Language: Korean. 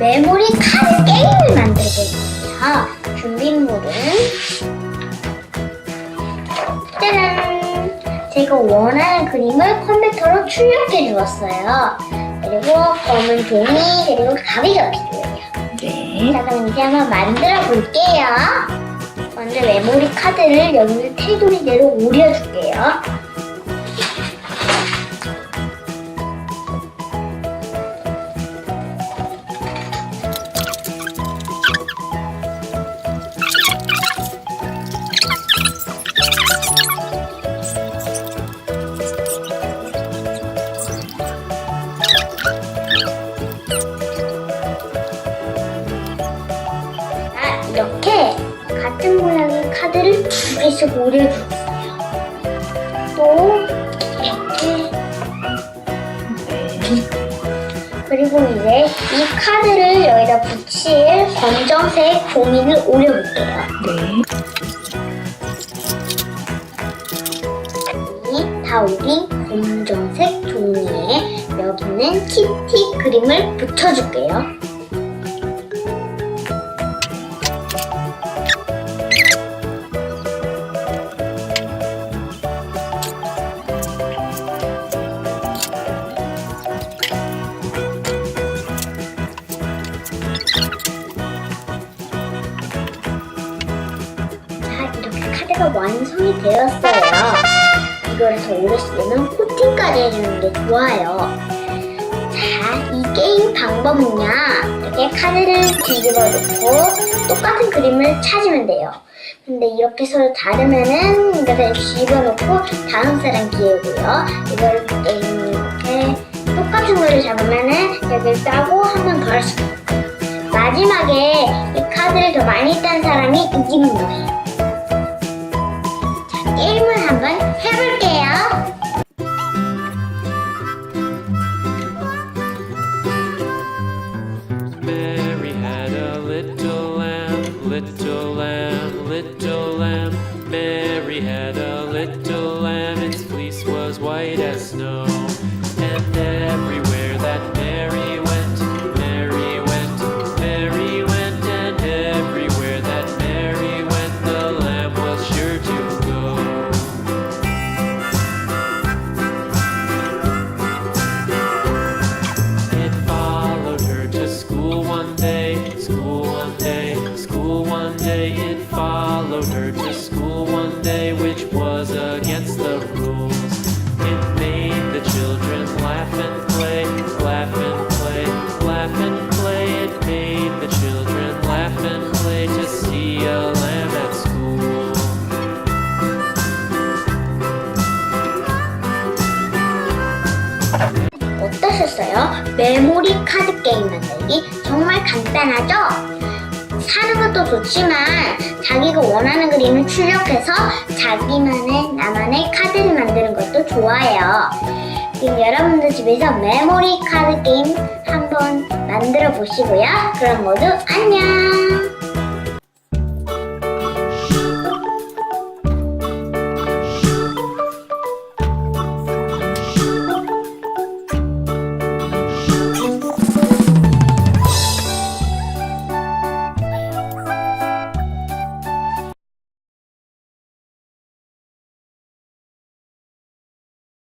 메모리 카드 게임을 만들고 있어요. 준비물은 짜란! 제가 원하는 그림을 컴퓨터로 출력해 주었어요. 그리고 검은 종이 그리고 가위가 필요해요. 네. 자 그럼 이제 한번 만들어 볼게요. 먼저 메모리 카드를 여기 테두리대로 오려줄게요. 이렇게 같은 모양의 카드를 두 개씩 오려주었어요. 또 이렇게 네. 그리고 이제 이 카드를 여기다 붙일 검정색 종이를 오려볼게요. 네. 이다 오린 검정색 종이에 여기는 키티 그림을 붙여줄게요. 카드가 완성이 되었어요. 이거를 더 오래 쓰려면 코팅까지 해주는 게 좋아요. 자, 이 게임 방법은요. 이렇게 카드를 뒤집어 놓고 똑같은 그림을 찾으면 돼요. 근데 이렇게 서로 다르면은 이거를 집어넣고 다음 사람 기회고요. 이거를 게임 이렇게 똑같은 거를 잡으면은 여기를 따고 한 번 더 할 수 있어요. 마지막에 이 카드를 더 많이 딴 사람이 이기는 거예요. Little lamb, little lamb. Mary had a little lamb, its fleece was white as snow. 메모리 카드 게임 만들기 정말 간단하죠? 사는 것도 좋지만 자기가 원하는 그림을 출력해서 자기만의 나만의 카드를 만드는 것도 좋아요. 지금 여러분들 집에서 메모리 카드 게임 한번 만들어 보시고요. 그럼 모두 안녕!